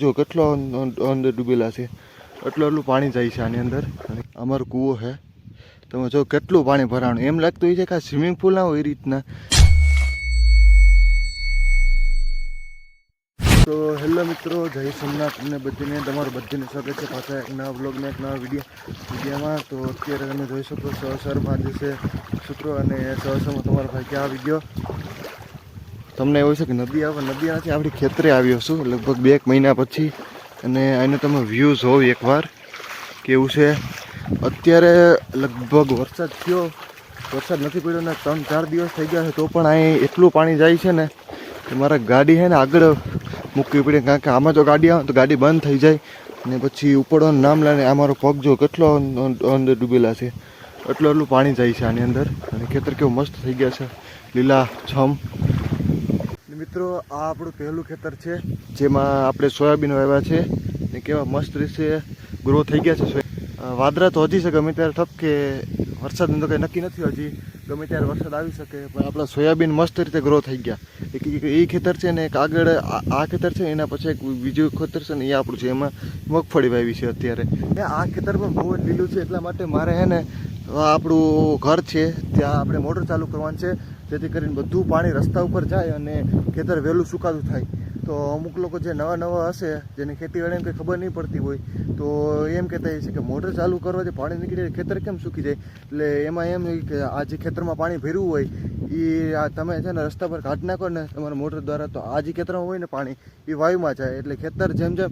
જો કેટલો અંદર ડૂબેલા છે? એટલું એટલું પાણી જાય છે આની અંદર. અમારો કૂવો છે. તમે જો કેટલું પાણી ભરાણું. એમ લાગતું હોય છે કે આ સ્વિમિંગ પુલ ના હોય એ રીતના. તો હેલો મિત્રો, જય સોમનાથ અને બધીને. તમારું બધીને સ્વાગત છે પાછા એક નવા બ્લોગને એક નવા વીડિયો, વિડીયોમાં. તો અત્યારે તમે જોઈ શકો છો જે છે શુક્ર અને સહસરમાં તમારો ભાઈ ક્યાં આવી ગયો? તમને એવું છે કે નદી આવે નદી નથી આપણી ખેતરે આવ્યો છું, લગભગ બે એક મહિના પછી. અને એનો તમે વ્યૂ જોવ એકવાર કેવું છે. અત્યારે લગભગ વરસાદ થયો, વરસાદ નથી પડ્યો ને ત્રણ ચાર દિવસ થઈ ગયા છે, તો પણ અહીં એટલું પાણી જાય છે ને, કે મારે ગાડી છે ને આગળ મૂકવી પડે, કારણ કે આમાં જો ગાડી આવે તો ગાડી બંધ થઈ જાય. અને પછી ઉપડવાનું નામ લઈને આ મારો પગ જો કેટલો અંદર ડૂબેલા છે. એટલું એટલું પાણી જાય છે આની અંદર. અને ખેતર કેવું મસ્ત થઈ ગયા છે. લીલા છમ મિત્રો, આ આપણું પહેલું ખેતર છે, જેમાં આપણે સોયાબીન વાવ્યા છે. ને કેવા મસ્ત રીતે ગ્રો થઈ ગયા છે વાદરા તો હજી છે, ગમે ત્યારે ઠપકે વરસાદ તો કંઈ નક્કી નથી હજી. ગમે ત્યારે વરસાદ આવી શકે, પણ આપણા સોયાબીન મસ્ત રીતે ગ્રો થઈ ગયા. એક એ ખેતર છે ને, એક આગળ આ ખેતર છે એના પછી એક બીજું ખેતર છે ને, એ આપણું છે. એમાં મગફળી વાવી છે અત્યારે. એ આ ખેતર પણ બહુ જ લીલું છે, એટલા માટે મારે હે ને આપણું ઘર છે, ત્યાં આપણે મોટર ચાલુ કરવાનું છે. જેથી કરીને બધું પાણી રસ્તા ઉપર જાય અને ખેતર વહેલું સુકાતું થાય. તો અમુક લોકો જે નવા નવા હશે, જેને ખેતીવાડીને કંઈ ખબર નહીં પડતી હોય, તો એમ કહેતા છે કે મોટર ચાલુ કરવાથી પાણી નીકળી જાય ખેતર કેમ સૂકી જાય? એટલે એમાં એમ કે આ જે ખેતરમાં પાણી ભર્યું હોય એ આ તમે છે ને રસ્તા પર કાઢ નાખો ને તમારા મોટર દ્વારા તો આ જે ખેતરમાં હોય ને પાણી એ વાયુમાં જાય. એટલે ખેતર જેમ જેમ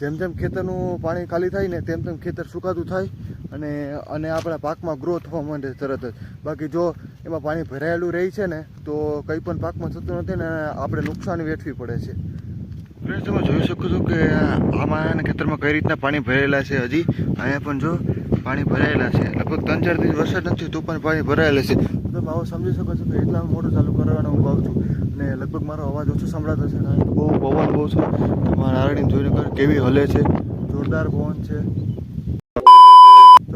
જેમ જેમ ખેતરનું પાણી ખાલી થાય ને તેમ તેમ ખેતર સુકાતું થાય અને અને આપણા પાકમાં ગ્રો થવા માંડે તરત જ. બાકી જો એમાં પાણી ભરાયેલું રહે છે ને તો કંઈ પણ પાકમાં થતું નથી ને આપણે નુકસાન વેઠવી પડે છે. ફ્રેન્ડ તમે જોઈ શકો છો કે આમાં ખેતરમાં કઈ રીતના પાણી ભરાયેલા છે હજી? અહીંયા પણ જો પાણી ભરાયેલા છે. લગભગ ત્રણ ચાર દિવસ વરસાદ નથી તો પણ પાણી ભરાયેલા છે. તમે આવો સમજી શકો છો કે એટલા મોટો ચાલુ કરવાનો હું ભાવ છું. અને લગભગ મારો અવાજ ઓછો સંભળાતો છે કારણ કે બહુ પવન બહુ છે. તમારા આરડીને જોઈને કેવી હલે છે? જોરદાર પવન છે.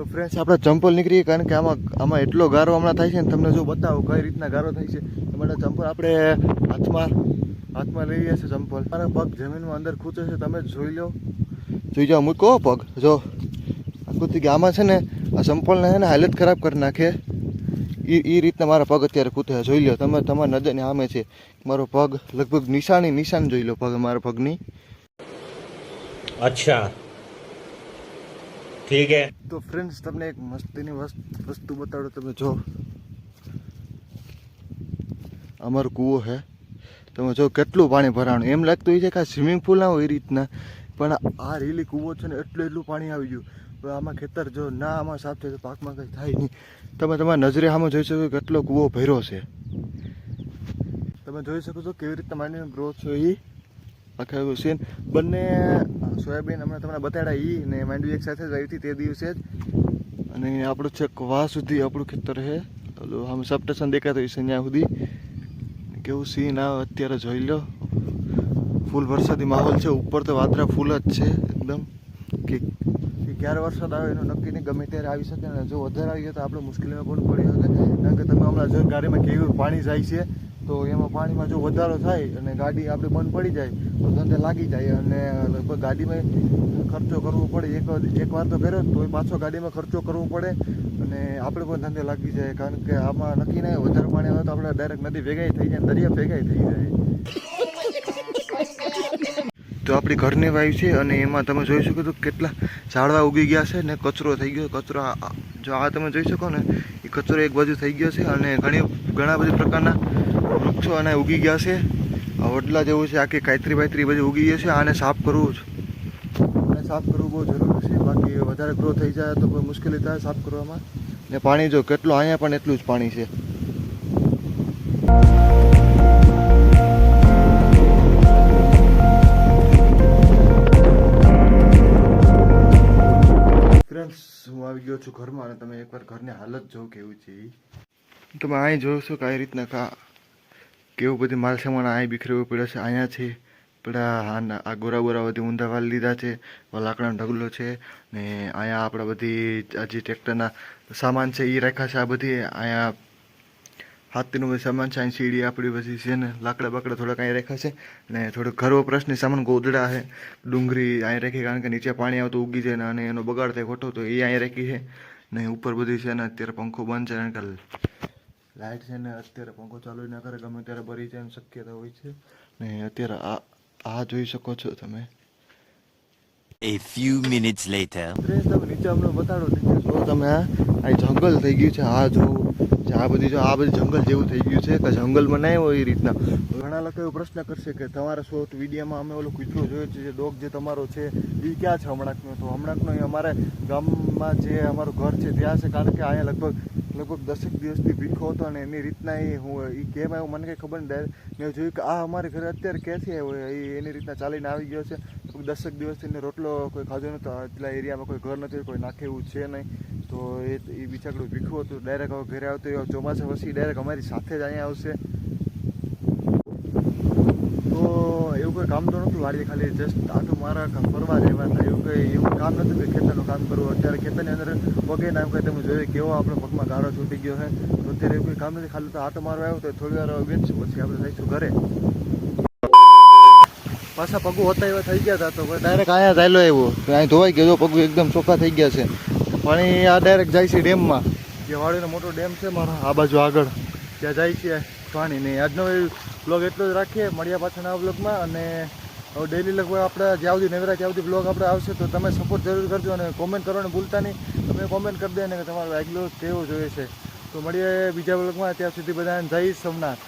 તો ફ્રેન્ડ્સ આપણે ચંપલ નીકળીએ કારણ કે આમાં આમાં એટલો ગારો હમણાં થાય છે ને તમને જો બતાવો કઈ રીતના ગારો થાય છે. એ ચંપલ આપણે હાથમાં હાથમાં લઈ છે ચંપલ. અને પગ જમીનમાં અંદર ખૂચે છે, તમે જોઈ લો. જોઈ જાઓ, મૂકો પગ. જો. આકૃતિ ગયા. આમાં છે ને આ ચંપલને છે ને હાલત ખરાબ કરી નાખે. એ એ રીતના મારા પગ અત્યારે ખૂટે જોઈ લો, તમે તમારા નજરની આમે છે. મારો પગ લગભગ નિશાની નિશાન જોઈ લો પગ મારા પગની. અચ્છા. ઠીક હે. તો ફ્રેન્ડ્સ તમને એક મસ્તીની વસ્તુ બતાડો તમે જો. અમારો કૂવો છે તમે જો કેટલું પાણી ભરાણું. એમ લાગતું હોય છે કે આ સ્વિમિંગ પુલ ના હોય એ રીતના. પણ આ રીલી કૂવો છે ને એટલું એટલું પાણી આવી ગયું. આમાં ખેતર જો ના આમાં સાફ થાય તો પાકમાં કંઈ થાય નહીં. તમે તમારા નજરે આમાં જોઈ શકો કેટલો કૂવો ભર્યો છે. તમે જોઈ શકો છો કેવી રીતના માની ગ્રોથ છે એ એવું છે. બંને સોયાબીન હમણાં તમને બતાડ્યા ઈ ને માંડવી એક સાથે જ આવી હતી તે દિવસે જ. અને આપણું છે વાહ સુધી આપણું ખેતર છે. ઓલું આમ સબસ્ટેશન દેખાતું હશે ત્યાં સુધી. કેવું સીન આવે અત્યારે જોઈ લો. ફૂલ વરસાદી માહોલ છે. ઉપર તો વાદળા ફૂલ જ છે એકદમ. કે ક્યારે વરસાદ આવે એનું નક્કી નહીં. ગમે ત્યારે આવી શકે ને જો વધારે આવી ગયો તો આપણે મુશ્કેલીમાં પણ પડી શકે. કારણ કે તમે હમણાં જો ગાડીમાં કેવું પાણી જાય છે. તો એમાં પાણીમાં જો વધારો થાય અને ગાડી આપણે બંધ પડી જાય, તો ધંધે લાગી જાય અને લગભગ ગાડીમાં ખર્ચો કરવો પડે. એક એક વાર તો કર્યો તો પાછો ગાડીમાં ખર્ચો કરવો પડે અને આપણે પણ ધંધે લાગી જાય. કારણ કે આમાં નક્કી નહીં, વધારે પાણી આવે તો આપણે ડાયરેક્ટ નદી ભેગાઈ થઈ જાય દરિયા ભેગાઈ થઈ જાય. તો આપણી ઘરની વાયુ છે અને એમાં તમે જોઈ શકો છો કેટલા ઝાડવા ઉગી ગયા છે ને કચરો થઈ ગયો. કચરો જો આ તમે જોઈ શકો ને, એ કચરો એક બાજુ થઈ ગયો છે અને ઘણી ઘણા બધી પ્રકારના વૃક્ષો અને ઉગી ગયા છે. વડલા જેવું છે, આખી કાયત્રી બાયત્રી બધી ઉગી ગઈ છે, આને સાફ કરવું જ આને સાફ કરવું બહુ જરૂરી છે, બાકી વધારે ગ્રો થઈ જાય તો કોઈ મુશ્કેલી થાય સાફ કરવામાં. ને પાણી જો કેટલું, અહીંયા પણ એટલું જ પાણી છે. હું આવી ગયો છું ઘરમાં અને તમે એકવાર ઘરની હાલત જો કેવું છે. તમે અહીં જોયો છો કે રીતના કા કેવું બધી માલ સામાન અહીં બીખરેવું પડે છે અહીંયા છે. પેલા આ ગોરા ગોરા બધી ઊંધા વાળ લીધા છે લાકડાનો ઢગલો છે, ને અહીંયા આપણા બધી જે ટ્રેક્ટરના સામાન છે એ રાખ્યા છે, આ બધી. અહીંયા હાથીનું બધું સામાન છે અહીં સીડી આપણી પછી છે ને, લાકડા બાકડા થોડાક અહીં રાખ્યા છે, ને થોડુંક ઘર વપરાશની સામાન ગોદડા છે. ડુંગળી અહીં રાખી કારણ કે નીચે પાણી આવતું ઉગી જાય ને અને એનો બગાડ થાય ખોટો, તો એ અહીં રાખી છે. ને ઉપર બધી છે ને, અત્યારે પંખો બંધ છે, કારણ કે લાઇટ છે ને અત્યારે પંખો ચાલુ ના કરે ગમે ત્યારે ભરી જાય શક્યતા હોય છે. ને અત્યારે આ આ જોઈ શકો છો તમે. A few minutes later. તમે નીચે અમને બતાડો નીચે જો તમે આ જંગલ થઈ ગયું છે આ જો આ બધી જો આ બધી જંગલ જેવું થઈ ગયું છે કે જંગલમાં નહીં હોય એ રીતના. ઘણા લોકો એવો પ્રશ્ન કરશે કે તમારા શોર્ટ વિડીયોમાં અમે ઓલો કૂતરો જોયો છે જે ડોગ જે તમારો છે એ ક્યાં છે હમણાંકનો? તો હમણાંકનો એ અમારે ગામમાં જે અમારું ઘર છે ત્યાં છે કારણ કે અહીંયા લગભગ લગભગ દસેક દિવસથી ભીખો હતો અને એની રીતના એ હું એ કેમ આવ્યો મને કંઈ ખબર નહીં મેં જોયું કે આ અમારે ઘરે અત્યારે ક્યાંથી આવ્યો એ એની રીતના ચાલીને આવી ગયો છે. લગભગ દસેક દિવસથી એને રોટલો કોઈ ખાધો નહોતો. એટલા એરિયામાં કોઈ ઘર નથી, કોઈ નાખે એવું છે નહીં. તો એ બિચારું ભીખું હતું. ડાયરેક્ટ હવે ઘરે આવતો ચોમાસા પછી ડાયરેક્ટ અમારી સાથે જ અહીંયા આવશે તો એવું કોઈ કામ તો નહોતું વાડીએ ખાલી જસ્ટ આટો મારા ફરવા જવા હતા. એવું કંઈ એવું કામ નહોતું કે ખેતરનું કામ કરવું. અત્યારે ખેતરની અંદર પગે નામ કંઈ તમે જોયું કેવો આપણો પગમાં ગાળો છૂટી ગયો છે. તો અત્યારે એવું કંઈ કામ નથી. ખાલી તો આટો મારવા આવ્યો તો થોડી વાર વેચશું પછી આપણે જઈશું ઘરે. પાછા પગું હોતા એવા થઈ ગયા હતા તો ડાયરેક્ટ અહીંયા ચાલ્યો આવ્યો. અહીં ધોવાઈ ગયો. પગું એકદમ ચોખ્ખા થઈ ગયા છે. પાણી આ ડાયરેક્ટ જાય છે ડેમમાં. જે વાડીનો મોટો ડેમ છે મારા. આ બાજુ આગળ. ત્યાં જાય છે પાણી નહીં આજનો બ્લોગ એટલો જ રાખીએ મળ્યા પાછળના બ્લોગમાં અને ડેલી લગભગ આપણે જ્યાં સુધી નવરા ત્યાં સુધી બ્લોગ આપણે આવશે તો તમે સપોર્ટ જરૂર કરજો અને કોમેન્ટ કરવાનું ભૂલતા નહીં. તમે કોમેન્ટ કરી દે ને કે તમારો આગલો કેવો જોઈએ છે. તો મળીએ બીજા બ્લોગમાં ત્યાં સુધી બધાને જય સોમનાથ.